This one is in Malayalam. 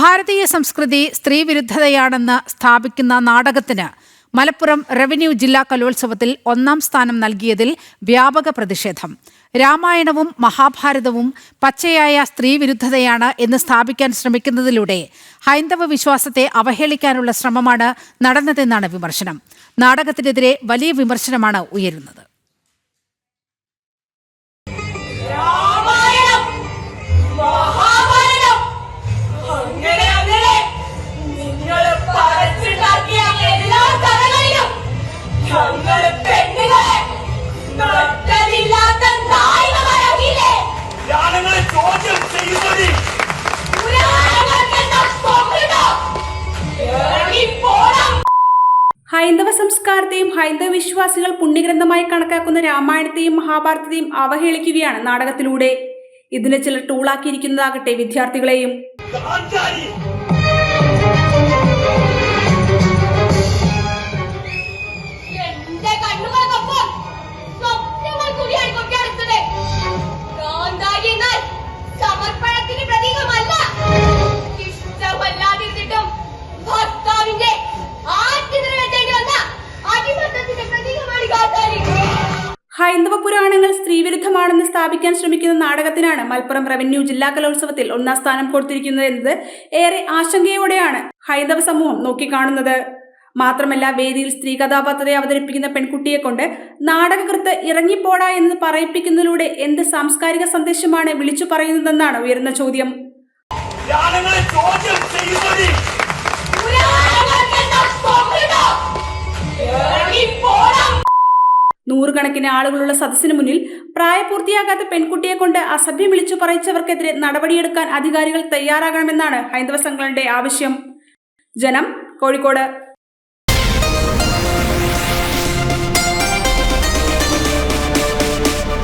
ഭാരതീയ സംസ്കൃതി സ്ത്രീവിരുദ്ധതയാണെന്ന് സ്ഥാപിക്കുന്ന നാടകത്തിന് മലപ്പുറം റവന്യൂ ജില്ലാ കലോത്സവത്തിൽ ഒന്നാം സ്ഥാനം നൽകിയതിൽ വ്യാപക പ്രതിഷേധം. രാമായണവും മഹാഭാരതവും പച്ചയായ സ്ത്രീവിരുദ്ധതയാണ് എന്ന് സ്ഥാപിക്കാൻ ശ്രമിക്കുന്നതിലൂടെ ഹൈന്ദവ വിശ്വാസത്തെ അവഹേളിക്കാനുള്ള ശ്രമമാണ് നടന്നതെന്നാണ് വിമർശനം. നാടകത്തിനെതിരെ വലിയ വിമർശനമാണ് ഉയരുന്നത്. ഹൈന്ദവ സംസ്കാരത്തെയും ഹൈന്ദവ വിശ്വാസികൾ പുണ്യഗ്രന്ഥമായി കണക്കാക്കുന്ന രാമായണത്തെയും മഹാഭാരതത്തെയും അവഹേളിക്കുകയാണ് നാടകത്തിലൂടെ. ഇതിനെ ചിലർ ടൂളാക്കിയിരിക്കുന്നതാകട്ടെ വിദ്യാർത്ഥികളെയും. ഹൈന്ദവ പുരാണങ്ങൾ സ്ത്രീവിരുദ്ധമാണെന്ന് സ്ഥാപിക്കാൻ ശ്രമിക്കുന്ന നാടകത്തിനാണ് മലപ്പുറം റവന്യൂ ജില്ലാ കലോത്സവത്തിൽ ഒന്നാം സ്ഥാനം കൊടുത്തിരിക്കുന്നത് എന്നത് ഏറെ ആശങ്കയോടെയാണ് ഹൈന്ദവ സമൂഹം നോക്കിക്കാണുന്നത്. മാത്രമല്ല വേദിയിൽ സ്ത്രീ കഥാപാത്രത്തെ അവതരിപ്പിക്കുന്ന പെൺകുട്ടിയെ കൊണ്ട് നാടകകൃത്ത് ഇറങ്ങിപ്പോടാ എന്ന് പറയിപ്പിക്കുന്നതിലൂടെ എന്ത് സാംസ്കാരിക സന്ദേശമാണ് വിളിച്ചു പറയുന്നതെന്നാണ് ഉയർന്ന ചോദ്യം. ചോദ്യം നൂറുകണക്കിന് ആളുകളുള്ള സദസ്സിന് മുന്നിൽ പ്രായപൂർത്തിയാകാത്ത പെൺകുട്ടിയെ കൊണ്ട് അസഭ്യം വിളിച്ചു പറയിച്ചവർക്കെതിരെ നടപടിയെടുക്കാൻ അധികാരികൾ തയ്യാറാകണമെന്നാണ് ഹൈന്ദവ സംഘങ്ങളുടെ ആവശ്യം. ജനം കോഴിക്കോട്.